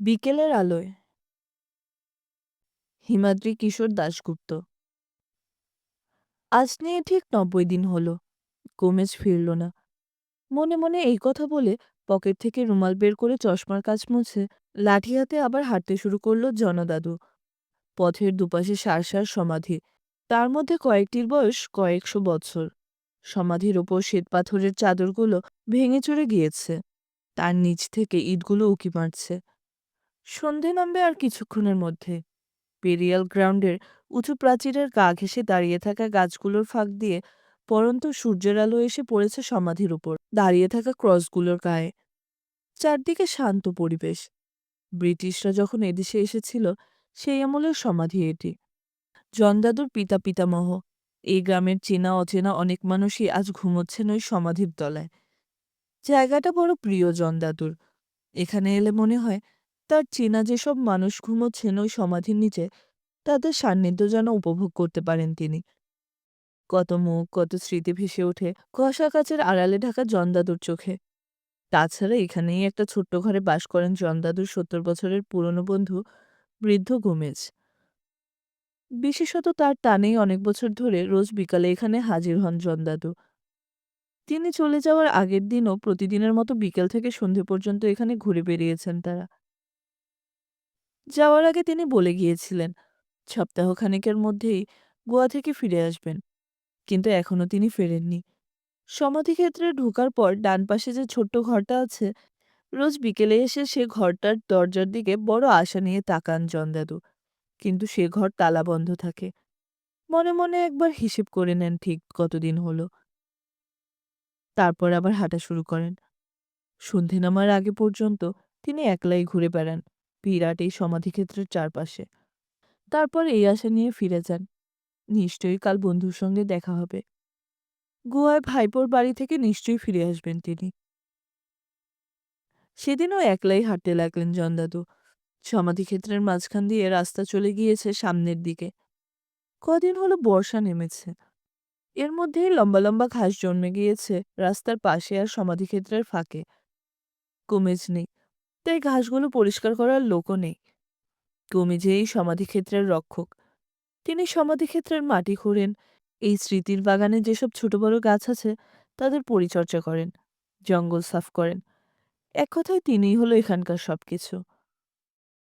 বিকেলের আলোয়। হিমাদ্রি কিশোর দাশগুপ্ত। আজ নিয়ে ঠিক নব্বই দিন হলো, গোমেজ ফিরল না। মনে মনে এই কথা বলে পকেট থেকে রুমাল বের করে চশমার কাজ মুছে লাঠি হাতে আবার হাঁটতে শুরু করল জনদাদু। পথের দুপাশে সার সার সমাধি, তার মধ্যে কয়েকটির বয়স কয়েকশো বছর। সমাধির ওপর শ্বেতপাথরের চাদরগুলো ভেঙে চড়ে গিয়েছে। তার নিচ থেকে ইটগুলো উকি মারছে। সন্ধে নামবে আর কিছুক্ষণের মধ্যে। পেরিয়াল গ্রাউন্ডের উঁচু প্রাচীরের গা ঘেঁষে দাঁড়িয়ে থাকা গাছগুলোর ফাঁক দিয়ে পরন্ত সূর্যের আলো এসে পড়েছে সমাধির উপর, দাঁড়িয়ে থাকা ক্রসগুলোর গায়ে। চারদিকে শান্ত পরিবেশ। ব্রিটিশরা যখন এদেশে এসেছিল, সেই আমলের সমাধি এটি। জনদাদুর পিতা পিতামহ, এই গ্রামের চেনা অচেনা অনেক মানুষই আজ ঘুমোচ্ছেন ওই সমাধির তলায়। জায়গাটা বড় প্রিয় জনদাদুর এখানে এলে মনে হয় তার চেনা যেসব মানুষ ঘুমোচ্ছেন ওই সমাধির নিচে, তাদের সান্নিধ্য যেন উপভোগ করতে পারেন তিনি। কত মুখ, কত স্মৃতি ভেসে ওঠে কুয়াশা কাচের আড়ালে ঢাকা জন্দাদুর চোখে। তাছাড়া এখানেই একটা ছোট্ট ঘরে বাস করেন জন্দাদুর সত্তর বছরের পুরনো বন্ধু বৃদ্ধ গোমেজ। বিশেষত তার টানেই অনেক বছর ধরে রোজ বিকালে এখানে হাজির হন জন্দাদু তিনি চলে যাওয়ার আগের দিনও প্রতিদিনের মতো বিকেল থেকে সন্ধে পর্যন্ত এখানে ঘুরে বেরিয়েছেন তারা। যাওয়ার আগে তিনি বলে গিয়েছিলেন, সপ্তাহখানেকের মধ্যেই গোয়া থেকে ফিরে আসবেন। কিন্তু এখনও তিনি ফেরেননি। সমাধিক্ষেত্রে ঢোকার পর ডান পাশে যে ছোট্ট ঘরটা আছে, রোজ বিকেলে এসে সে ঘরটার দরজার দিকে বড় আশা নিয়ে তাকান জনদাদু কিন্তু সে ঘর তালা বন্ধ থাকে। মনে মনে একবার হিসেব করে নেন ঠিক কতদিন হলো। তারপর আবার হাঁটা শুরু করেন। সন্ধে নামার আগে পর্যন্ত তিনি একলাই ঘুরে বেড়ান। বিরাট এই সমাধিক্ষেত্রের চারপাশে। তারপর এই আশা নিয়ে ফিরে যান। নিশ্চয়ই কাল বন্ধুর সঙ্গে দেখা হবে। গোয়ায় ভাইপোর বাড়ি থেকে নিশ্চয়ই ফিরে আসবেন তিনি। সেদিনও একলাই হাঁটতে লাগলেন জনদাদু সমাধিক্ষেত্রের মাঝখান দিয়ে রাস্তা চলে গিয়েছে সামনের দিকে। কদিন হলো বর্ষা নেমেছে। এর মধ্যেই লম্বা লম্বা ঘাস জন্মে গিয়েছে রাস্তার পাশে আর সমাধিক্ষেত্রের ফাঁকে। কমেজ নেই। তাই ঘাসগুলো পরিষ্কার করার লোকও নেই। কুমেজে এই সমাধিক্ষেত্রের রক্ষক, তিনি সমাধিক্ষেত্রের মাটি খোঁড়েন, এই স্মৃতির বাগানে যেসব ছোট বড় গাছ আছে, তাদের পরিচর্যা করেন, জঙ্গল সাফ করেন। এক কথায় তিনিই হলো এখানকার সবকিছু।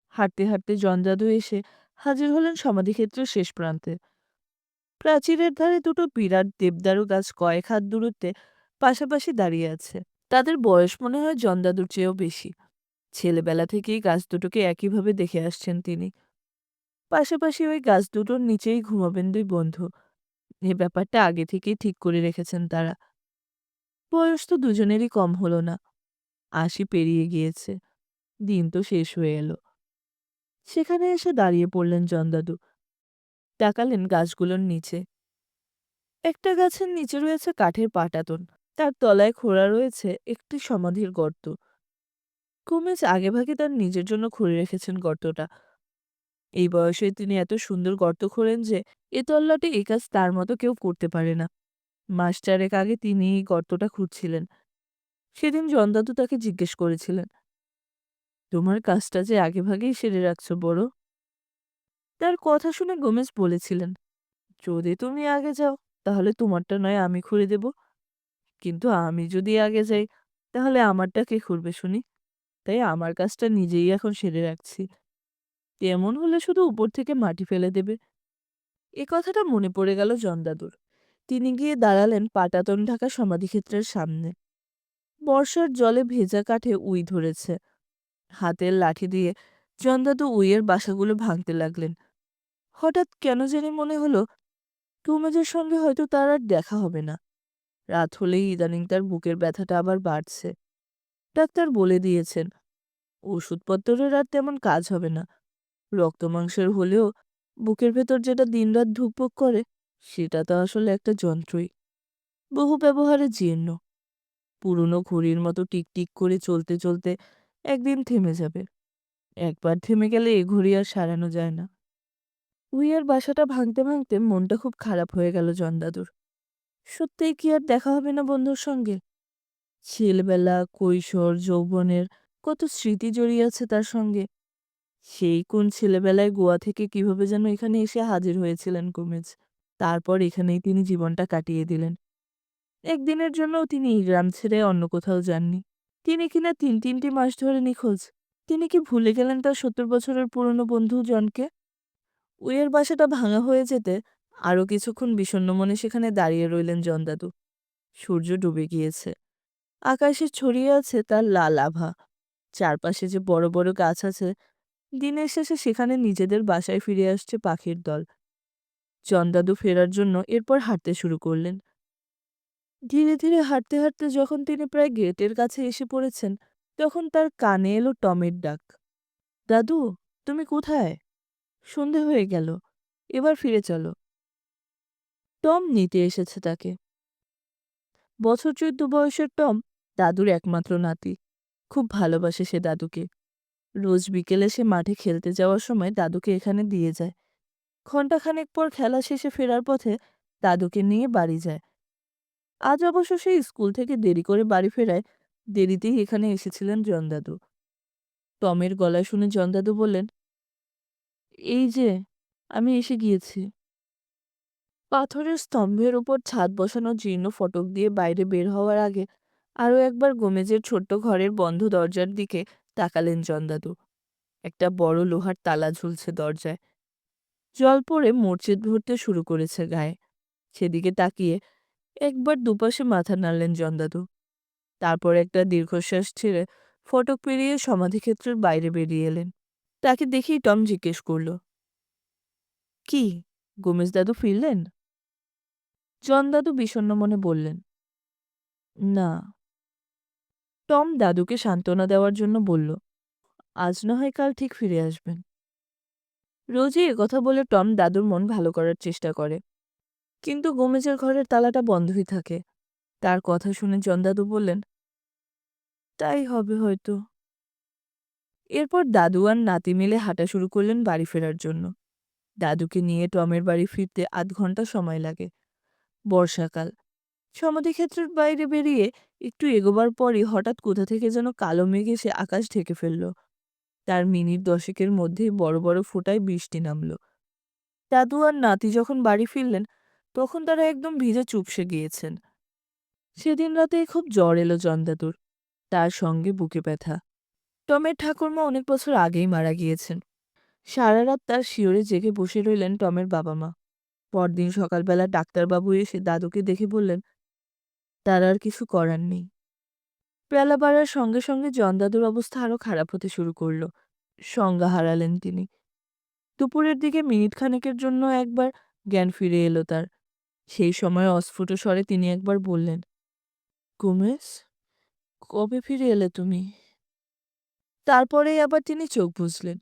হাঁটতে হাঁটতে জনজাদু এসে হাজির হলেন সমাধিক্ষেত্রের শেষ প্রান্তে। প্রাচীরের ধারে দুটো বিরাট দেবদারু গাছ কয়েক হাত দূরত্বে পাশাপাশি দাঁড়িয়ে আছে। তাদের বয়স মনে হয় জন্দাদুর চেয়েও বেশি। ছেলেবেলা থেকেই গাছ দুটোকে একইভাবে দেখে আসছেন তিনি। পাশাপাশি ওই গাছ দুটোর নিচেই ঘুমাবেন দুই বন্ধু। এ ব্যাপারটা আগে থেকেই ঠিক করে রেখেছেন তারা। বয়স তো দুজনেরই কম হলো না। আশি পেরিয়ে গিয়েছে। দিন তো শেষ হয়ে এলো। সেখানে এসে দাঁড়িয়ে পড়লেন জন্দাদু তাকালেন গাছগুলোর নিচে। একটা গাছের নিচে রয়েছে কাঠের পাটাতন। তার তলায় খোঁড়া রয়েছে একটি সমাধির গর্ত। কুমেজ আগেভাগে তার নিজের জন্য খুঁড়ে রেখেছেন গর্তটা। এই বয়সে তিনি এত সুন্দর গর্ত খোঁড়েন যে, এ তল্লাটে এ কাজ তার মতো কেউ করতে পারে না। মাস চারেক আগে তিনি এই গর্তটা খুঁড়ছিলেন সেদিন জনদাদু তাকে জিজ্ঞেস করেছিলেন, তোমার কাজটা যে আগেভাগেই সেরে রাখছো বড়? তার কথা শুনে গোমেজ বলেছিলেন, যদি তুমি আগে যাও, তাহলে তোমারটা নয় আমি খুঁড়ে দেব। কিন্তু আমি যদি আগে যাই, তাহলে আমারটা কে খুঁড়বে শুনি? তাই আমার কাজটা নিজেই এখন সেরে রাখছি। তেমন হলে শুধু উপর থেকে মাটি ফেলে দেবে। এ কথাটা মনে পড়ে গেল জন্দাদুর তিনি গিয়ে দাঁড়ালেন পাটাতন ঢাকা সমাধিক্ষেত্রের সামনে। বর্ষার জলে ভেজা কাঠে উই ধরেছে। হাতের লাঠি দিয়ে জন্দাদু উইয়ের বাসাগুলো ভাঙতে লাগলেন। হঠাৎ কেন জানি মনে হলো টুমেজের সঙ্গে হয়তো তার আর দেখা হবে না। রাত হলেই ইদানিং তার বুকের ব্যথাটা আবার বাড়ছে। ডাক্তার বলে দিয়েছেন ওষুধপত্রের আর তেমন কাজ হবে না। রক্ত মাংসের হলেও বুকের ভেতর যেটা দিনরাত ধুকপুক করে, সেটা তো আসলে একটা যন্ত্রই। বহু ব্যবহারে জীর্ণ। পুরনো ঘড়ির মতো টিকটিক করে চলতে চলতে একদিন থেমে যাবে। একবার থেমে গেলে এ ঘড়ি আর সারানো যায় না। উইয়ার বাসাটা ভাঙতে ভাঙতে মনটা খুব খারাপ হয়ে গেল জন্দাদুর। সত্যিই কি আর দেখা হবে না বন্ধুর সঙ্গে? ছেলেবেলা, কৈশোর, যৌবনের কত স্মৃতি জড়িয়ে আছে তার সঙ্গে? সেই কোন ছেলেবেলায় গোয়া থেকে কীভাবে যেন এখানে এসে হাজির হয়েছিলেন গোমেজ তারপর এখানেই তিনি জীবনটা কাটিয়ে দিলেন। একদিনের জন্যও তিনি এই গ্রাম ছেড়ে অন্য কোথাও যাননি। তিনি কিনা তিন, তিনটি মাস ধরে নিখোঁজ। তিনি কি ভুলে গেলেন তার সত্তর বছরের পুরনো বন্ধু জনকে? উইয়ের বাসাটা ভাঙা হয়ে যেতে আরও কিছুক্ষণ বিষণ্ণ মনে সেখানে দাঁড়িয়ে রইলেন জনদাদু। সূর্য ডুবে গিয়েছে। আকাশে ছড়িয়ে আছে তার লাল আভা। চারপাশে যে বড় বড় গাছ আছে, দিনের শেষে সেখানে নিজেদের বাসায় ফিরে আসছে পাখির দল। চন্দাদু ফেরার জন্য এরপর হাঁটতে শুরু করলেন। ধীরে ধীরে হাঁটতে হাঁটতে যখন তিনি প্রায় গেটের কাছে এসে পড়েছেন, তখন তার কানে এলো টমের ডাক। দাদু, তুমি কোথায়? সন্ধে হয়ে গেল, এবার ফিরে চলো। টম নিতে এসেছে তাকে। বছর চোদ্দ বয়সের টম দাদুর একমাত্র নাতি। খুব ভালোবাসে সে দাদুকে। রোজ বিকেলে সে মাঠে খেলতে যাওয়ার সময় দাদুকে এখানে দিয়ে যায়। ঘণ্টাখানেক পর খেলা শেষে ফেরার পথে দাদুকে নিয়ে বাড়ি যায়। আজ অবশ্য সে স্কুল থেকে দেরি করে বাড়ি ফেরায়, দেরিতেই এখানে এসেছিলেন জনদাদু টমের গলায় শুনে জনদাদু বললেন, এই যে, আমি এসে গিয়েছি। পাথরের স্তম্ভের উপর ছাদ বসানো জীর্ণ ফটক দিয়ে বাইরে বের হওয়ার আগে আরও একবার গোমেজের ছোট্ট ঘরের বন্ধ দরজার দিকে তাকালেন জনদাদু একটা বড় লোহার তালা ঝুলছে দরজায়। জল পড়ে মরচেদ ভরতে শুরু করেছে গায়ে। সেদিকে তাকিয়ে একবার দুপাশে মাথা নাড়লেন জনদাদু তারপর একটা দীর্ঘশ্বাস ছেড়ে ফটক পেরিয়ে সমাধিক্ষেত্রের বাইরে বেরিয়ে এলেন। তাকে দেখেই টম জিজ্ঞেস করল, কি, গোমেজ দাদু ফিরলেন? জন দাদু বিষণ্ণ মনে বললেন, না। টম দাদুকে সান্ত্বনা দেওয়ার জন্য বলল, আজ না হয় কাল ঠিক ফিরে আসবেন। রোজই কথা বলে টম দাদুর মন ভালো করার চেষ্টা করে। কিন্তু গোমেজের ঘরের তালাটা বন্ধই থাকে। তার কথা শুনে জন দাদু বললেন, তাই হবে হয়তো। এরপর দাদু আর নাতি মিলে হাঁটা শুরু করলেন বাড়ি ফেরার জন্য। দাদুকে নিয়ে টমের বাড়ি ফিরতে আধ ঘণ্টা সময় লাগে। বর্ষাকাল। সমাধিক্ষেত্রের বাইরে বেরিয়ে একটু এগোবার পরই হঠাৎ কোথা থেকে যেন কালো মেঘ এসে আকাশ ঢেকে ফেলল। তার মিনিট দশেকের মধ্যেই বড় বড় ফোঁটায় বৃষ্টি নামল। দাদু আর নাতি যখন বাড়ি ফিরলেন, তখন তারা একদম ভিজে চুপসে গিয়েছেন। সেদিন রাতে খুব জ্বর এলো জনদাদুর, তার সঙ্গে বুকে ব্যথা। টমের ঠাকুরমা অনেক বছর আগেই মারা গিয়েছেন। সারা রাত তার শিওরে জেগে বসে রইলেন টমের বাবা মা। পরদিন সকালবেলা ডাক্তারবাবু এসে দাদুকে দেখে বললেন তার আর কিছু করার নেই। বেলা বাড়ার সঙ্গে সঙ্গে জনদাদুর অবস্থা আরও খারাপ হতে শুরু করল। সংজ্ঞা হারালেন তিনি। দুপুরের দিকে মিনিট খানেকের জন্য একবার জ্ঞান ফিরে এলো তার। সেই সময় অস্ফুট স্বরে তিনি একবার বললেন কুমেশ কবে ফিরে এলে তুমি? তারপরেই আবার তিনি চোখ বুঝলেন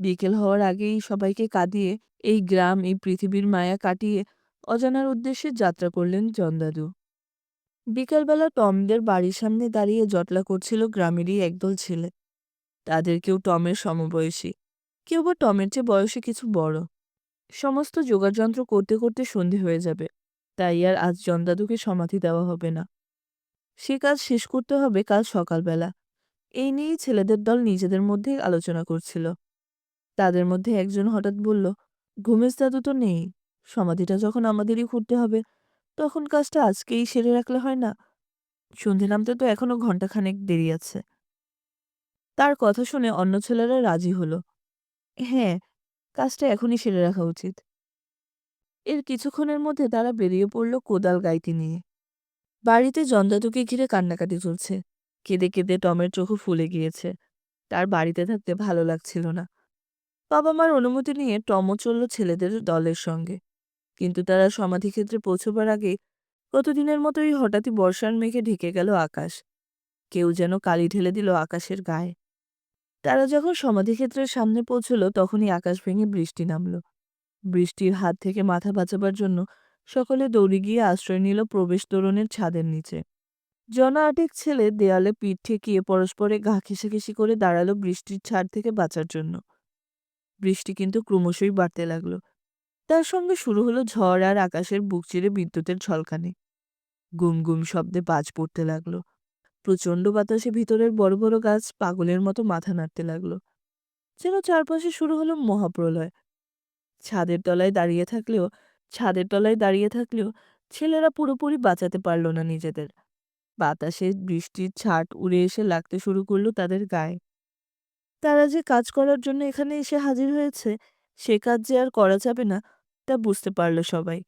বিকেল হওয়ার আগেই সবাইকে কাঁদিয়ে এই গ্রাম, এই পৃথিবীর মায়া কাটিয়ে অজানার উদ্দেশ্যে যাত্রা করলেন জনদাদু। বিকালবেলা টমদের বাড়ির সামনে দাঁড়িয়ে জটলা করছিল গ্রামেরই একদল ছেলে। তাদের কেউ টমের সমবয়সী, কেউ বা টমের চেয়ে বয়সে কিছু বড়। সমস্ত যোগাযন্ত্র করতে করতে সন্ধে হয়ে যাবে, তাই আর আজ জনদাদুকে সমাধি দেওয়া হবে না। সে কাজ শেষ করতে হবে কাল সকালবেলা। এই নিয়েই ছেলেদের দল নিজেদের মধ্যেই আলোচনা করছিল। তাদের মধ্যে একজন হঠাৎ বলল ঘুমেশ দাদু তো নেই, সমাধিটা যখন আমাদেরই খুঁড়তে হবে। তখন কাজটা আজকেই সেরে রাখলে হয় না। সন্ধে নামতে তো এখনও ঘন্টাখানেক দেরি আছে। তার কথা শুনে অন্য ছেলেরা রাজি হলো। হ্যাঁ কাজটা এখনই সেরে রাখা উচিত। এর কিছুক্ষণের মধ্যে তারা বেরিয়ে পড়ল কোদাল গাইতি নিয়ে। বাড়িতে জন্দাদুকে ঘিরে কান্নাকাটি চলছে। কেঁদে কেঁদে টমের চোখও ফুলে গিয়েছে। তার বাড়িতে থাকতে ভালো লাগছিল না। বাবা মার অনুমতি নিয়ে টমও চলল ছেলেদের দলের সঙ্গে। কিন্তু তারা সমাধিক্ষেত্রে পৌঁছবার আগে কতদিনের মতোই হঠাৎই বর্ষার মেঘে ঢেকে গেল আকাশ। কেউ যেন কালি ঢেলে দিল আকাশের গায়ে। তারা যখন সমাধিক্ষেত্রের সামনে পৌঁছল, তখনই আকাশ ভেঙে বৃষ্টি নামল। বৃষ্টির হাত থেকে মাথা বাঁচাবার জন্য সকলে দৌড়ে গিয়ে আশ্রয় নিল প্রবেশ তোরণের ছাদের নিচে। জনা আটেক ছেলে দেয়ালে পিঠ ঠেকিয়ে পরস্পরে গা ঘেঁষাঘেঁষি করে দাঁড়াল বৃষ্টির ছাড় থেকে বাঁচার জন্য। বৃষ্টি কিন্তু ক্রমশই বাড়তে লাগল। তার সঙ্গে শুরু হলো ঝড় আর আকাশের বুক চিরে বিদ্যুতের ঝলকানি গুম গুম শব্দে বাজ পড়তে লাগল। প্রচণ্ড বাতাসে ভিতরের বড় বড় গাছ পাগলের মতো মাথা নাড়তে লাগল। যেন চারপাশে শুরু হলো মহাপ্রলয়। ছাদের তলায় দাঁড়িয়ে থাকলেও, ছাদের তলায় দাঁড়িয়ে থাকলেও ছেলেরা পুরোপুরি বাঁচাতে পারল না নিজেদের। বাতাসে বৃষ্টির ছাট উড়ে এসে লাগতে শুরু করল তাদের গায়ে। তারা যে কাজ করার জন্য এখানে এসে হাজির হয়েছে, সে কাজ যে আর করা যাবে না তা বুঝতে পারল সবাই।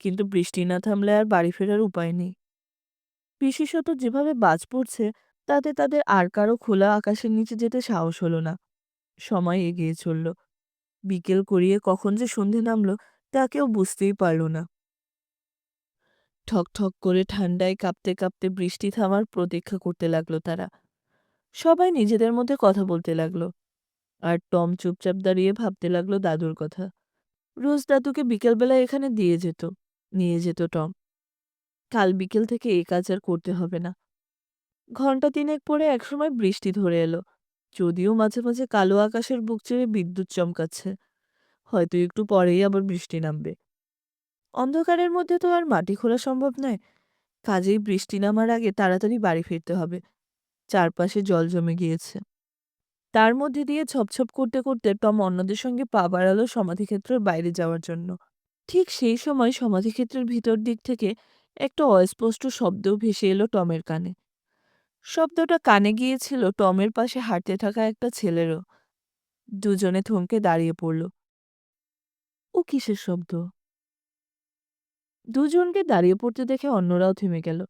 কিন্তু বৃষ্টি না থামলে আর বাড়ি ফেরার উপায় নেই। বিশেষত যেভাবে বাজ পড়ছে, তাতে তাদের আর কারও খোলা আকাশের নিচে যেতে সাহস হলো না। সময় এগিয়ে চলল। বিকেল করিয়ে কখন যে সন্ধে নামলো, তা কেউ বুঝতেই পারল না। ঠক ঠক করে ঠান্ডায় কাঁপতে কাঁপতে বৃষ্টি থামার প্রতীক্ষা করতে লাগল তারা। সবাই নিজেদের মধ্যে কথা বলতে লাগল। আর টম চুপচাপ দাঁড়িয়ে ভাবতে লাগল দাদুর কথা। রোজ দাদুকে বিকেলবেলা এখানে দিয়ে যেত, নিয়ে যেত টম। কাল বিকেল থেকে এই কাজ আর করতে হবে না। ঘণ্টা তিনেক পরে একসময় বৃষ্টি ধরে এলো। যদিও মাঝে মাঝে কালো আকাশের বুক চেড়ে বিদ্যুৎ চমকাচ্ছে। হয়তো একটু পরেই আবার বৃষ্টি নামবে। অন্ধকারের মধ্যে তো আর মাটি খোলা সম্ভব নয়। কাজেই বৃষ্টি নামার আগে তাড়াতাড়ি বাড়ি ফিরতে হবে। চারপাশে জল জমে গিয়েছে। তার মধ্যে দিয়ে ছপছপ করতে করতে টম অন্যদের সঙ্গে পা বাড়ালো সমাধিক্ষেত্রের বাইরে যাওয়ার জন্য। ঠিক সেই সময় সমাধিক্ষেত্রের ভিতর দিক থেকে একটা অস্পষ্ট শব্দও ভেসে এলো টমের কানে। শব্দটা কানে গিয়েছিল টমের পাশে হাঁটতে থাকা একটা ছেলেরও। দুজনে থমকে দাঁড়িয়ে পড়ল। ও কিসের শব্দ? দুজনকে দাঁড়িয়ে পড়তে দেখে অন্যরাও থেমে গেল।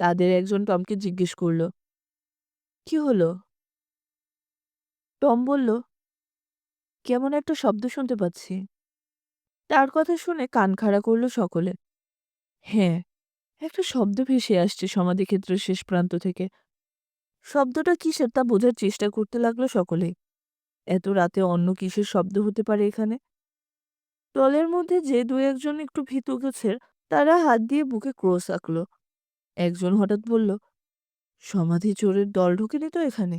তাদের একজন টমকে জিজ্ঞেস করল, কি হলো? টম বলল, কেমন একটা শব্দ শুনতে পাচ্ছি। তার কথা শুনে কান খাড়া করল সকলে। হ্যাঁ একটা শব্দ ভেসে আসছে সমাধিক্ষেত্রের শেষ প্রান্ত থেকে। শব্দটা কিসের তা বোঝার চেষ্টা করতে লাগল সকলেই এত রাতে অন্য কিসের শব্দ হতে পারে এখানে? দলের মধ্যে যে দু একজন একটু ভীতু গোছের তারা হাত দিয়ে বুকে ক্রোশ আঁকলো। একজন হঠাৎ বলল, সমাধি চোরের দল ঢোকেনি তো এখানে?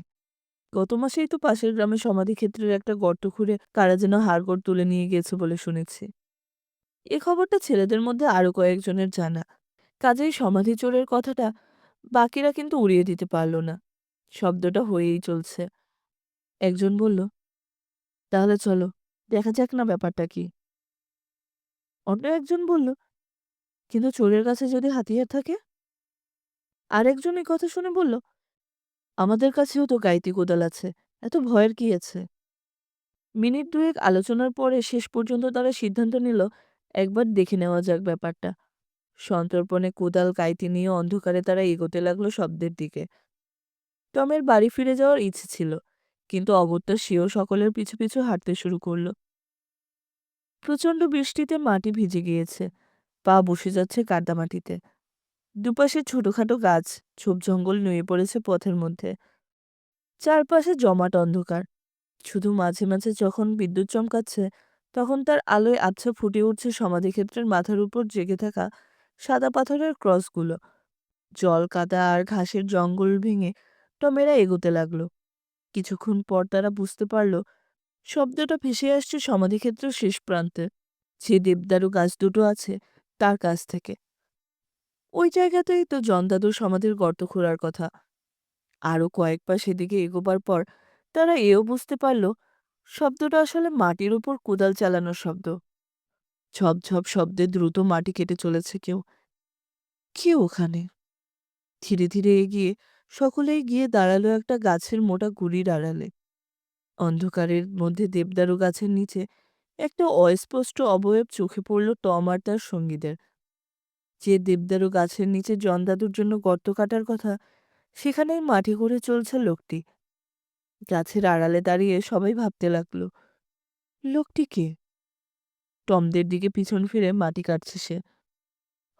গত মাসেই তো পাশের গ্রামে সমাধিক্ষেত্রের একটা গর্ত খুঁড়ে কারা যেন হাড়গোড় তুলে নিয়ে গেছে বলে শুনেছি। এ খবরটা ছেলেদের মধ্যে আরও কয়েকজনের জানা। কাজেই সমাধি চোরের কথাটা বাকিরা কিন্তু উড়িয়ে দিতে পারল না। শব্দটা হয়েই চলছে। একজন বলল, তাহলে চলো, দেখা যাক না ব্যাপারটা কি। অন্য একজন বলল, কিন্তু চোরের কাছে যদি হাতিয়ার থাকে? আরেকজন এই কথা শুনে বলল আমাদের কাছেও তো গাইতি কোদাল আছে, এত ভয়ের কি আছে? মিনিট দুয়েক আলোচনার পরে শেষ পর্যন্ত তারা সিদ্ধান্ত নিল, একবার দেখে নেওয়া যাক ব্যাপারটা। সন্তর্পণে কোদাল গাইতি নিয়ে অন্ধকারে তারা এগোতে লাগল শব্দের দিকে। টমের বাড়ি ফিরে যাওয়ার ইচ্ছে ছিল, কিন্তু অগত্যা সেও সকলের পিছু পিছু হাঁটতে শুরু করল। প্রচণ্ড বৃষ্টিতে মাটি ভিজে গিয়েছে, পা বসে যাচ্ছে কাদামাটিতে। দুপাশে ছোটখাটো গাছ ঝোপ জঙ্গল নুয়ে পড়েছে পথের মধ্যে। চারপাশে জমাট অন্ধকার। শুধু মাঝে মাঝে যখন বিদ্যুৎ চমকাচ্ছে, তখন তার আলোয় আবছা ফুটে উঠছে সমাধিক্ষেত্রের মাথার উপর জেগে থাকা সাদা পাথরের ক্রসগুলো। জল, কাদা আর ঘাসের জঙ্গল ভেঙে টমেরা এগোতে লাগল। কিছুক্ষণ পর তারা বুঝতে পারল, শব্দটা ভেসে আসছে সমাধিক্ষেত্রের শেষ প্রান্তে। যে দেবদারু গাছ দুটো আছে, তার কাছ থেকে। ওই জায়গাতেই তো জনদাদুর সমাধির গর্ত খোঁড়ার কথা। আরও কয়েক পা সেদিকে এগোবার পর তারা এও বুঝতে পারল, শব্দটা আসলে মাটির উপর কোদাল চালানোর শব্দ। ঝপঝপ শব্দে দ্রুত মাটি কেটে চলেছে কেউ। কে ওখানে? ধীরে ধীরে এগিয়ে সকলেই গিয়ে দাঁড়াল একটা গাছের মোটা গুড়ির আড়ালে। অন্ধকারের মধ্যে দেবদারু গাছের নিচে একটা অস্পষ্ট অবয়ব চোখে পড়ল টম আর তার সঙ্গীদের। যে দেবদারু গাছের নিচে জনদাদুর জন্য গর্ত কাটার কথা, সেখানেই মাটি করে চলছে লোকটি। গাছের আড়ালে দাঁড়িয়ে সবাই ভাবতে লাগল, লোকটি কে? টমদের দিকে পিছন ফিরে মাটি কাটছে সে।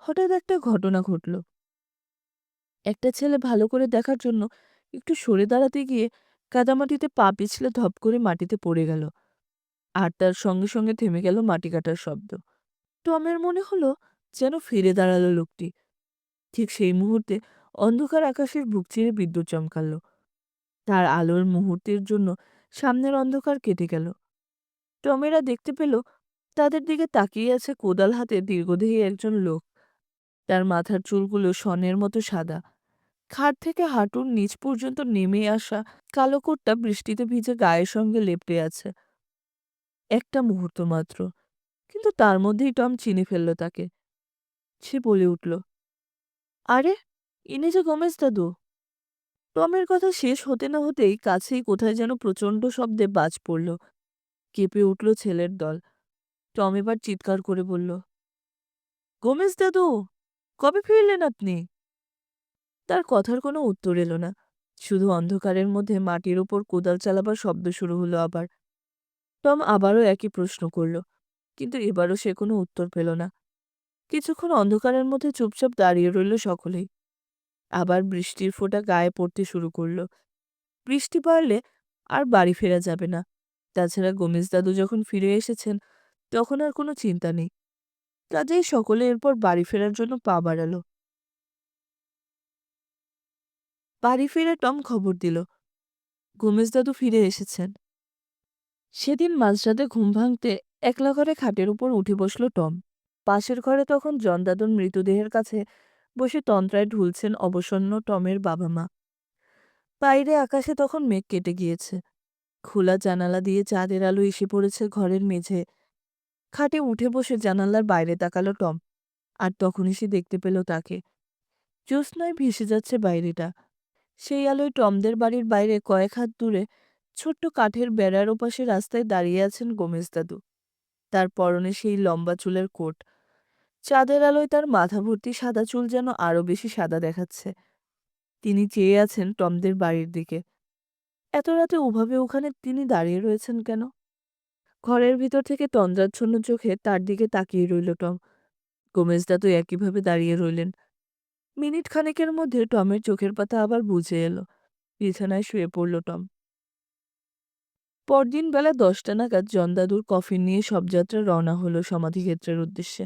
হঠাৎ একটা ঘটনা ঘটল। একটা ছেলে ভালো করে দেখার জন্য একটু সরে দাঁড়াতে গিয়ে কাদামাটিতে পা পিছলে ধপ করে মাটিতে পড়ে গেল। আর তার সঙ্গে সঙ্গে থেমে গেল মাটি কাটার শব্দ। টমের মনে হলো যেন ফিরে দাঁড়াল লোকটি। ঠিক সেই মুহূর্তে অন্ধকার আকাশের বুক চিরে বিদ্যুৎ চমকাল। তার আলোর মুহূর্তের জন্য সামনের অন্ধকার কেটে গেল। টমেরা দেখতে পেল, তাদের দিকে তাকিয়ে আছে কোদাল হাতে দীর্ঘদেহী একজন লোক। তার মাথার চুলগুলো সনের মতো সাদা। খাট থেকে হাঁটুর নিচ পর্যন্ত নেমে আসা কালো কোটটা বৃষ্টিতে ভিজে গায়ের সঙ্গে লেপটে আছে। একটা মুহূর্ত মাত্র। কিন্তু তার মধ্যেই টম চিনে ফেলল তাকে। সে বলে উঠল, আরে, ইনি যে গমেজ দাদু। টমের কথা শেষ হতে না হতেই কাছেই কোথায় যেন প্রচণ্ড শব্দে বাজ পড়ল, কেঁপে উঠল ছেলের দল। টম এবার চিৎকার করে বলল, গোমেজ দাদু, কবে ফিরলেন আপনি? তার কথার কোনো উত্তর এলো না, শুধু অন্ধকারের মধ্যে মাটির ওপর কোদাল চালাবার শব্দ শুরু হলো আবার। টম আবারও একই প্রশ্ন করল, কিন্তু এবারও সে কোনো উত্তর পেল না। কিছুক্ষণ অন্ধকারের মধ্যে চুপচাপ দাঁড়িয়ে রইল সকলেই। আবার বৃষ্টির ফোঁটা গায়ে পড়তে শুরু করল। বৃষ্টি বাড়লে আর বাড়ি ফেরা যাবে না। তাছাড়া গোমেজ দাদু যখন ফিরে এসেছেন, তখন আর কোনো চিন্তা নেই। কাজেই সকলে এরপর বাড়ি ফেরার জন্য পা বাড়ালো। বাড়ি ফিরে টম খবর দিল। গোমেজ দাদু ফিরে এসেছেন। সেদিন মাঝরাতে ঘুম ভাঙতে একলা ঘরে খাটের উপর উঠে বসল টম। পাশের ঘরে তখন জনদাদুর মৃতদেহের কাছে বসে তন্ত্রায় ঢুলছেন অবসন্ন টমের বাবা মা বাইরে আকাশে তখন মেঘ কেটে গিয়েছে। খোলা জানালা দিয়ে চাঁদের আলো এসে পড়েছে ঘরের মেঝে। খাটে উঠে বসে জানালার বাইরে তাকালো টম, আর তখনই সে দেখতে পেল তাকে। জ্যোৎস্নায় ভেসে যাচ্ছে বাইরেটা। সেই আলোয় টমদের বাড়ির বাইরে কয়েক হাত দূরে ছোট্ট কাঠের বেড়ার ওপাশে রাস্তায় দাঁড়িয়ে আছেন গোমেজ দাদু। তার পরনে সেই লম্বা চুলের কোট। চাঁদের আলোয় তার মাথা ভর্তি সাদা চুল যেন আরও বেশি সাদা দেখাচ্ছে। তিনি চেয়ে আছেন টমদের বাড়ির দিকে। এত রাতে ওভাবে ওখানে তিনি দাঁড়িয়ে রয়েছেন কেন? ঘরের ভিতর থেকে তন্দ্রাচ্ছন্ন চোখে তার দিকে তাকিয়ে রইল টম। গোমেজদা তো একইভাবে দাঁড়িয়ে রইলেন। মিনিট খানেকের মধ্যে টমের চোখের পাতা আবার বুঝে এলো। বিছানায় শুয়ে পড়ল টম। পরদিন বেলা দশটা নাগাদ জনদাদুর কফিন নিয়ে শবযাত্রা রওনা হলো সমাধিক্ষেত্রের উদ্দেশ্যে।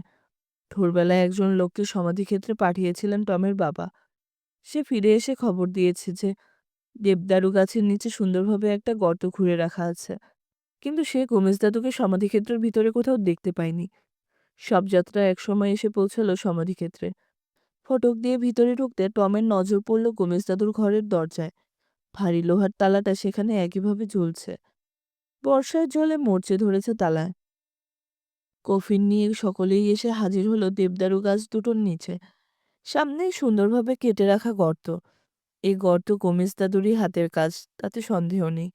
ভোরবেলায় একজন লোককে সমাধিক্ষেত্রে পাঠিয়েছিলেন টমের বাবা। সে ফিরে এসে খবর দিয়েছে যে, দেবদারু গাছের নিচে সুন্দরভাবে একটা গর্ত খুঁড়ে রাখা আছে। কিন্তু সে গোমেজ দাদুকে সমাধিক্ষেত্রের ভিতরে কোথাও দেখতে পায়নি। শবযাত্রা একসময় এসে পৌঁছালো সমাধিক্ষেত্রে। ফটক দিয়ে ভিতরে ঢুকতে টমের নজর পড়ল গোমেজ দাদুর ঘরের দরজায়। ভারী লোহার তালাটা সেখানে একইভাবে ঝুলছে বর্ষার জলে মরচে ধরেছে তালায়। কফিন নিয়ে সকলেই এসে হাজির হলো দেবদারু গাছ দুটোর নিচে। সামনেই সুন্দরভাবে কেটে রাখা গর্ত। এই গর্ত গোমেজ দাদুরই হাতের কাজ, তাতে সন্দেহ নেই।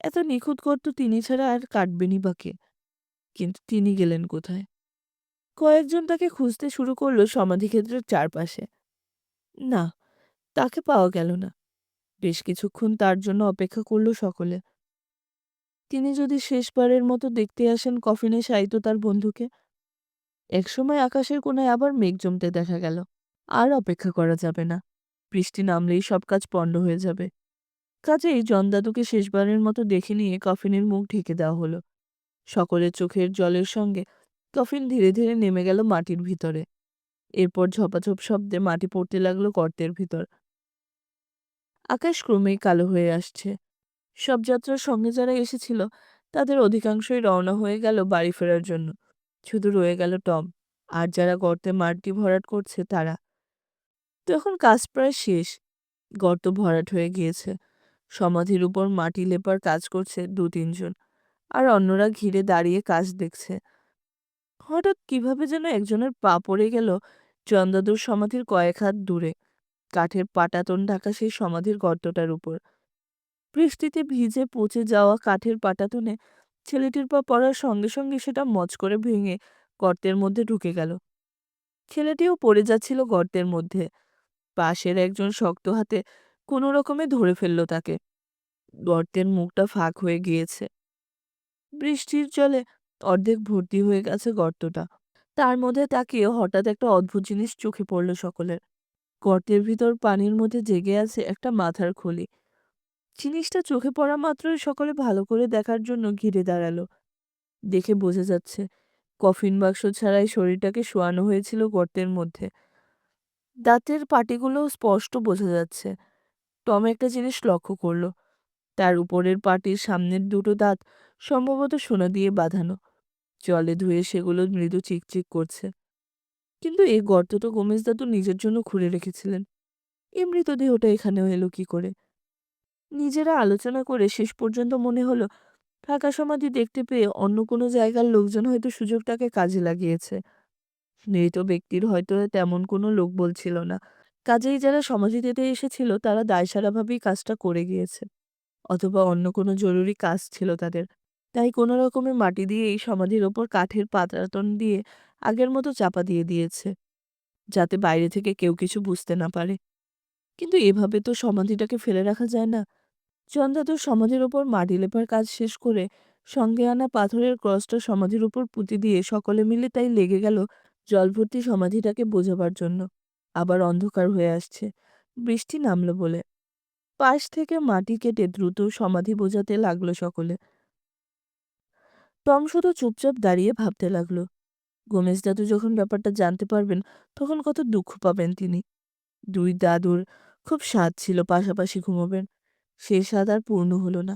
এত নিখুঁত গর্ত তিনি ছাড়া আর কাটবেনি বাকে কিন্তু তিনি গেলেন কোথায়? কয়েকজন তাকে খুঁজতে শুরু করল সমাধিক্ষেত্রের চারপাশে। না, তাকে পাওয়া গেল না। বেশ কিছুক্ষণ তার জন্য অপেক্ষা করল সকলে। তিনি যদি শেষবারের মতো দেখতে আসেন কফিনে শায়িত তার বন্ধুকে? একসময় আকাশের কোনায় আবার মেঘ জমতে দেখা গেল। আর অপেক্ষা করা যাবে না। বৃষ্টি নামলেই সব কাজ পণ্ড হয়ে যাবে। কাজেই জনদাদুকে শেষবারের মতো দেখে নিয়ে কফিনের মুখ ঢেকে দেওয়া হলো। সকলের চোখের জলের সঙ্গে কফিন ধীরে ধীরে নেমে গেল মাটির ভিতরে। এরপর ঝপাঝপ শব্দে মাটি পড়তে লাগল গর্তের ভিতর। আকাশ ক্রমেই কালো হয়ে আসছে। সব যাত্রার সঙ্গে যারা এসেছিল, তাদের অধিকাংশই রওনা হয়ে গেল বাড়ি ফেরার জন্য। শুধু রয়ে গেল টম আর যারা গর্তে মাটি ভরাট করছে তারা। তখন কাজ প্রায় শেষ। গর্ত ভরাট হয়ে গিয়েছে। সমাধির উপর মাটি লেপার কাজ করছে দু তিনজন আর অন্যরা ঘিরে দাঁড়িয়ে কাজ দেখছে। হঠাৎ কীভাবে যেন একজনের পা পড়ে গেল চন্দাদুর সমাধির কয়েক হাত দূরে। কাঠের পাটাতন ঢাকা সেই সমাধির গর্তটার উপর। বৃষ্টিতে ভিজে পচে যাওয়া কাঠের পাটাতনে ছেলেটির পা পড়ার সঙ্গে সঙ্গে সেটা মচ করে ভেঙে গর্তের মধ্যে ঢুকে গেল। ছেলেটিও পড়ে যাচ্ছিল গর্তের মধ্যে। পাশের একজন শক্ত হাতে কোনো রকমে ধরে ফেলল তাকে। গর্তের মুখটা ফাঁক হয়ে গিয়েছে। বৃষ্টির জলে অর্ধেক ভর্তি হয়ে গেছে গর্তটা। তার মধ্যে তাকিয়ে হঠাৎ একটা অদ্ভুত জিনিস চোখে পড়ল সকলের। গর্তের ভিতর পানির মধ্যে জেগে আছে একটা মাথার খুলি। জিনিসটা চোখে পড়া মাত্রই সকলে ভালো করে দেখার জন্য ঘিরে দাঁড়াল। দেখে বোঝা যাচ্ছে, কফিন বাক্স ছাড়াই শরীরটাকে শোয়ানো হয়েছিল গর্তের মধ্যে। দাঁতের পাটিগুলো স্পষ্ট বোঝা যাচ্ছে। টম একটা জিনিস লক্ষ্য করল। তার উপরের পাটির সামনের দুটো দাঁত সম্ভবত সোনা দিয়ে বাঁধানো। জলে ধুয়ে সেগুলো মৃদু চিকচিক করছে। কিন্তু এই গর্ত তো গোমেজ দাদু নিজের জন্য খুঁড়ে রেখেছিলেন। এই মৃতদেহটা এখানেও এলো কি করে? নিজেরা আলোচনা করে শেষ পর্যন্ত মনে হলো, ফাঁকা সমাধি দেখতে পেয়ে অন্য কোনো জায়গার লোকজন হয়তো সুযোগটাকে কাজে লাগিয়েছে। মৃত ব্যক্তির হয়তো তেমন কোনো লোক বলছিল না। কাজেই যারা সমাধি দিতে এসেছিল, তারা দায়সারাভাবেই কাজটা করে গিয়েছে। অথবা অন্য কোনো জরুরি কাজ ছিল তাদের। তাই কোনো রকমে মাটি দিয়ে এই সমাধির ওপর কাঠের পাতাতন দিয়ে আগের মতো চাপা দিয়ে দিয়েছে, যাতে বাইরে থেকে কেউ কিছু বুঝতে না পারে। কিন্তু এভাবে তো সমাধিটাকে ফেলে রাখা যায় না। চন্দাদুর সমাধির ওপর মাটি লেপার কাজ শেষ করে সঙ্গে আনা পাথরের ক্রসটা সমাধির উপর পুঁতি দিয়ে সকলে মিলে তাই লেগে গেল জলভর্তি সমাধিটাকে বোঝাবার জন্য। আবার অন্ধকার হয়ে আসছে। বৃষ্টি নামলো বলে। পাশ থেকে মাটি কেটে দ্রুত সমাধি বোঝাতে লাগল সকলে। টম শুধু চুপচাপ দাঁড়িয়ে ভাবতে লাগল। গোমেশ দাদু যখন ব্যাপারটা জানতে পারবেন, তখন কত দুঃখ পাবেন তিনি। দুই দাদুর খুব স্বাদ ছিল পাশাপাশি ঘুমোবেন। সে স্বাদ আর পূর্ণ হলো না।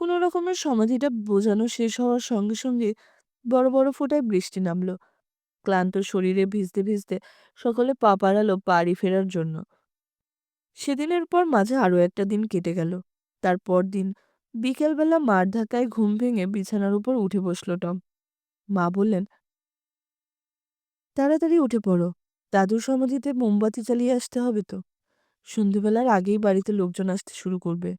কোনো রকমের সমাধিটা বোঝানো শেষ হওয়ার সঙ্গে সঙ্গে বড় বড় ফোঁটায় বৃষ্টি নামলো। ক্লান্ত শরীরে ভিজতে ভিজতে সকলে পা পাড়ালো বাড়ি ফেরার জন্য। সেদিনের পর মাঝে আরও একটা দিন কেটে গেল। তারপর দিন বিকেলবেলা মার ধাক্কায় ঘুম ভেঙে বিছানার উপর উঠে বসল টম। মা বললেন, তাড়াতাড়ি উঠে পড়ো। দাদুর সমাধিতে মোমবাতি চালিয়ে আসতে হবে তো। সন্ধেবেলার আগেই বাড়িতে লোকজন আসতে শুরু করবে।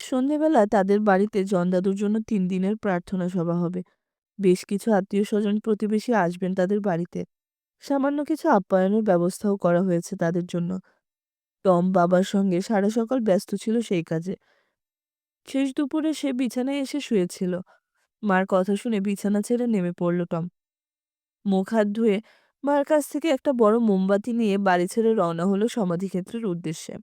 সন্ধেবেলা তাদের বাড়িতে জন দাদুর জন্য তিন দিনের প্রার্থনা সভা হবে। বেশ কিছু আত্মীয় স্বজন প্রতিবেশী আসবেন তাদের বাড়িতে। সামান্য কিছু আপ্যায়নের ব্যবস্থাও করা হয়েছে তাদের জন্য। টম বাবার সঙ্গে সারা সকাল ব্যস্ত ছিল সেই কাজে। শেষ দুপুরে সে বিছানায় এসে শুয়েছিল। মার কথা শুনে বিছানা ছেড়ে নেমে পড়ল টম। মুখ হাত ধুয়ে মার কাছ থেকে একটা বড় মোমবাতি নিয়ে বাড়ি ছেড়ে রওনা হলো সমাধিক্ষেত্রের উদ্দেশ্যে।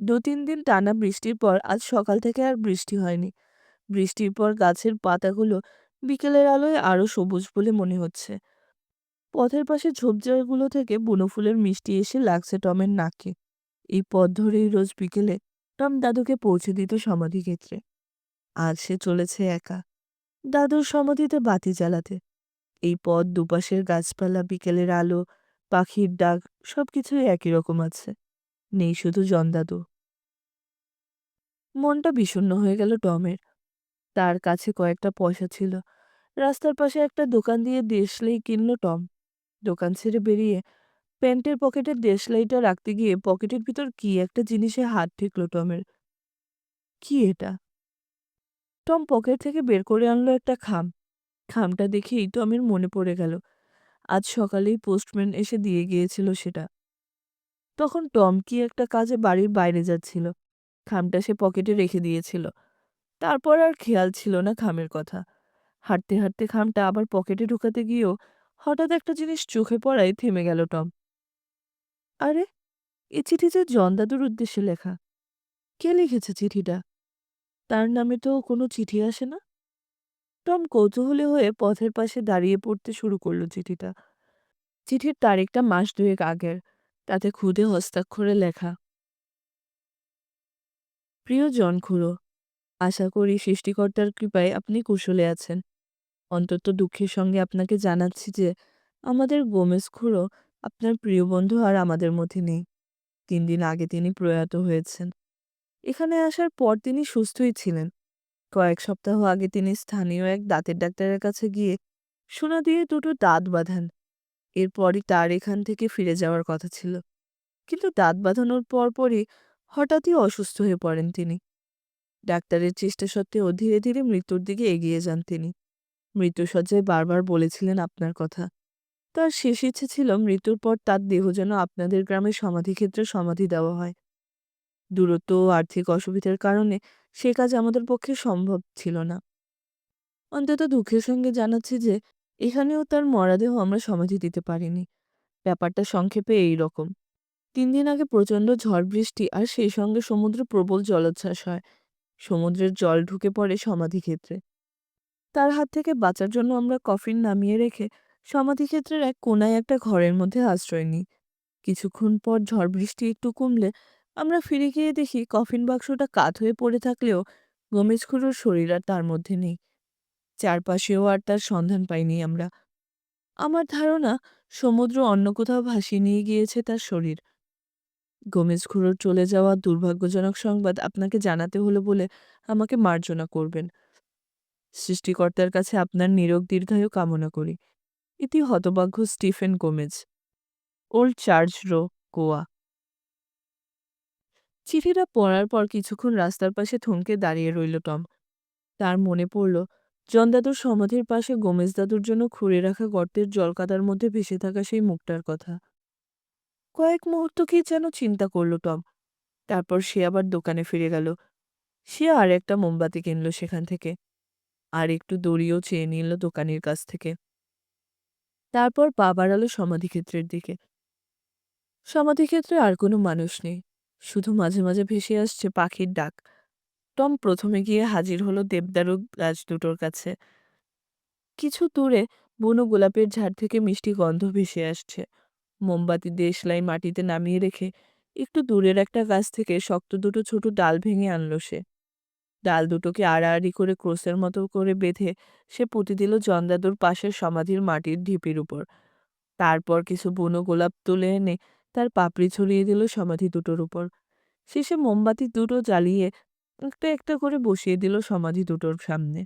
দু তিন দিন টানা বৃষ্টির পর আজ সকাল থেকে আর বৃষ্টি হয়নি। বৃষ্টির পর গাছের পাতাগুলো বিকেলের আলোয় আরও সবুজ বলে মনে হচ্ছে। পথের পাশে ঝোপঝাড়গুলো থেকে বুনো ফুলের মিষ্টি এসে লাগছে টমের নাকে। এই পথ ধরেই রোজ বিকেলে টম দাদুকে পৌঁছে দিত সমাধিক্ষেত্রে। আজ সে চলেছে একা। দাদুর সমাধিতে বাতি জ্বালাতে। এই পথ দুপাশের গাছপালা, বিকেলের আলো, পাখির ডাক, সবকিছুই একই রকম আছে। নেই শুধু জন্দাদু। মনটা বিষণ্ণ হয়ে গেল টমের। তার কাছে কয়েকটা পয়সা ছিল। রাস্তার পাশে একটা দোকান দিয়ে দেশলাই কিনল টম। দোকান ছেড়ে বেরিয়ে প্যান্টের পকেটে দেশলাইটা রাখতে গিয়ে পকেটের ভিতর কি একটা জিনিসে হাত ঠেকল টমের। কি এটা? টম পকেট থেকে বের করে আনলো একটা খাম। খামটা দেখেই টমের মনে পড়ে গেল। আজ সকালেই পোস্টম্যান এসে দিয়ে গিয়েছিল সেটা। তখন টম কি একটা কাজে বাড়ির বাইরে যাচ্ছিল। খামটা সে পকেটে রেখে দিয়েছিল। তারপর আর খেয়াল ছিল না খামের কথা। হাঁটতে হাঁটতে খামটা আবার পকেটে ঢুকাতে গিয়েও হঠাৎ একটা জিনিস চোখে পড়ায় থেমে গেল টম। আরে, এ চিঠি যে জন দাদুর উদ্দেশ্যে লেখা। কে লিখেছে চিঠিটা? তার নামে তো কোনো চিঠি আসে না? টম কৌতূহলী হয়ে পথের পাশে দাঁড়িয়ে পড়তে শুরু করল চিঠিটা। চিঠির তারিখটা মাস দুয়েক আগের। তাতে খুদে হস্তাক্ষরে লেখা। প্রিয় জন আশা করি সৃষ্টিকর্তার কৃপায় আপনি কুশলে আছেন। অন্তত দুঃখের সঙ্গে আপনাকে জানাচ্ছি যে, আমাদের গোমেজ খুড়ো আপনার প্রিয় বন্ধু আর আমাদের মধ্যে নেই। তিন দিন আগে তিনি প্রয়াত হয়েছেন। এখানে আসার পর তিনি সুস্থই ছিলেন। কয়েক সপ্তাহ আগে তিনি স্থানীয় এক দাঁতের ডাক্তারের কাছে গিয়ে সোনা দিয়ে দুটো দাঁত বাঁধান। এরপরই তার এখান থেকে ফিরে যাওয়ার কথা ছিল। কিন্তু দাঁত বাঁধানোর পরপরই হঠাৎই অসুস্থ হয়ে পড়েন তিনি। ডাক্তারের চেষ্টা সত্ত্বেও ধীরে ধীরে মৃত্যুর দিকে এগিয়ে যান তিনি। মৃত্যুসজ্জায় বারবার বলেছিলেন আপনার কথা। তার শেষ ইচ্ছে ছিল মৃত্যুর পর তার দেহ যেন আপনাদের গ্রামের সমাধিক্ষেত্রে সমাধি দেওয়া হয়। দূরত্ব ও আর্থিক অসুবিধার কারণে সে কাজ আমাদের পক্ষে সম্ভব ছিল না। অন্তত দুঃখের সঙ্গে জানাচ্ছি যে, এখানেও তার মরাদেহ আমরা সমাধি দিতে পারিনি। ব্যাপারটা সংক্ষেপে এই রকম। তিন দিন আগে প্রচণ্ড ঝড় বৃষ্টি আর সেই সঙ্গে সমুদ্রে প্রবল জলোচ্ছ্বাস হয়। সমুদ্রের জল ঢুকে পড়ে সমাধিক্ষেত্রে তার হাত থেকে বাঁচার জন্য আমরা কফিন নামিয়ে রেখে সমাধিক্ষেত্রের এক কোনায় একটা ঘরের মধ্যে আশ্রয় নিই। কিছুক্ষণ পর ঝড় বৃষ্টি একটু কমলে আমরা ফিরে গিয়ে দেখি কফিন বাক্সটা কাত হয়ে পড়ে থাকলেও গমেজ খুড়োর শরীর আর তার মধ্যে নেই। চারপাশেও আর তার সন্ধান পাইনি আমরা। আমার ধারণা সমুদ্র অন্য কোথাও ভাসিয়ে নিয়ে গিয়েছে তার শরীর। গোমেজ খুড়োর চলে যাওয়া দুর্ভাগ্যজনক সংবাদ আপনাকে জানাতে হলো বলে আমাকে মার্জনা করবেন। সৃষ্টিকর্তার কাছে আপনার নিরোগ দীর্ঘায়ু কামনা করি। ইতি হতভাগ্য Stephen Gomez. Old church row Goa চিঠিটা পড়ার পর কিছুক্ষণ রাস্তার পাশে থমকে দাঁড়িয়ে রইল টম। তার মনে পড়ল জনদাদুর সমাধির পাশে গোমেজ দাদুর জন্য খুঁড়ে রাখা গর্তের জলকাদার মধ্যে ভেসে থাকা সেই মুখটার কথা। কয়েক মুহূর্ত কি যেন চিন্তা করল টম। তারপর সে আবার দোকানে ফিরে গেল। সে আর একটা মোমবাতি কিনল সেখান থেকে। আর একটু দড়িও চেয়ে নিল দোকানের কাছ থেকে। তারপর পা বাড়ালো সমাধিক্ষেত্রের দিকে। সমাধিক্ষেত্রে আর কোনো মানুষ নেই। শুধু মাঝে মাঝে ভেসে আসছে পাখির ডাক। টম প্রথমে গিয়ে হাজির হলো দেবদারু গাছ দুটোর কাছে। কিছু দূরে বুনো গোলাপের ঝাড় থেকে মিষ্টি গন্ধ ভেসে আসছে। মোমবাতি, দেশলাই মাটিতে নামিয়ে রেখে একটু দূরের একটা গাছ থেকে শক্ত দুটো ছোট ডাল ভেঙে আনলো সে। ডাল দুটোকে আড়াআড়ি করে ক্রোসের মতো করে বেঁধে সে পুঁতি দিল জন্দাদুর পাশের সমাধির মাটির ঢিপির উপর। তারপর কিছু বুনো গোলাপ তুলে এনে তার পাপড়ি ছড়িয়ে দিল সমাধি দুটোর উপর। শেষে মোমবাতি দুটো জ্বালিয়ে একটা একটা করে বসিয়ে দিল সমাধি দুটোর সামনে।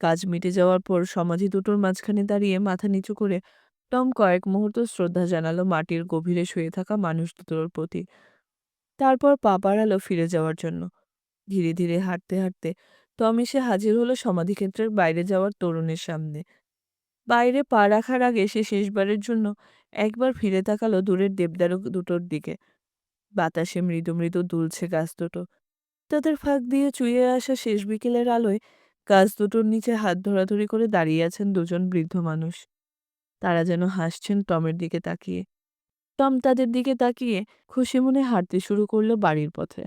কাজ মিটে যাওয়ার পর সমাধি দুটোর মাঝখানে দাঁড়িয়ে মাথা নিচু করে টম কয়েক মুহূর্ত শ্রদ্ধা জানালো মাটির গভীরে শুয়ে থাকা মানুষ দুটোর প্রতি। তারপর পা বাড়ালো ফিরে যাওয়ার জন্য। ধীরে ধীরে হাঁটতে হাঁটতে টম এসে হাজির হলো সমাধিক্ষেত্রের বাইরে যাওয়ার তরুণের সামনে। বাইরে পা রাখার আগে সে শেষবারের জন্য একবার ফিরে তাকালো দূরের দেবদারু দুটোর দিকে। বাতাসে মৃদু মৃদু দুলছে গাছ দুটো। তাদের ফাঁক দিয়ে চুইয়ে আসা শেষ বিকেলের আলোয় গাছ দুটোর নিচে হাত ধরাধরি করে দাঁড়িয়ে আছেন দুজন বৃদ্ধ মানুষ। তারা যেন হাসছেন টমের দিকে তাকিয়ে। টম তাদের দিকে তাকিয়ে খুশি মনে হাঁটতে শুরু করল বাড়ির পথে।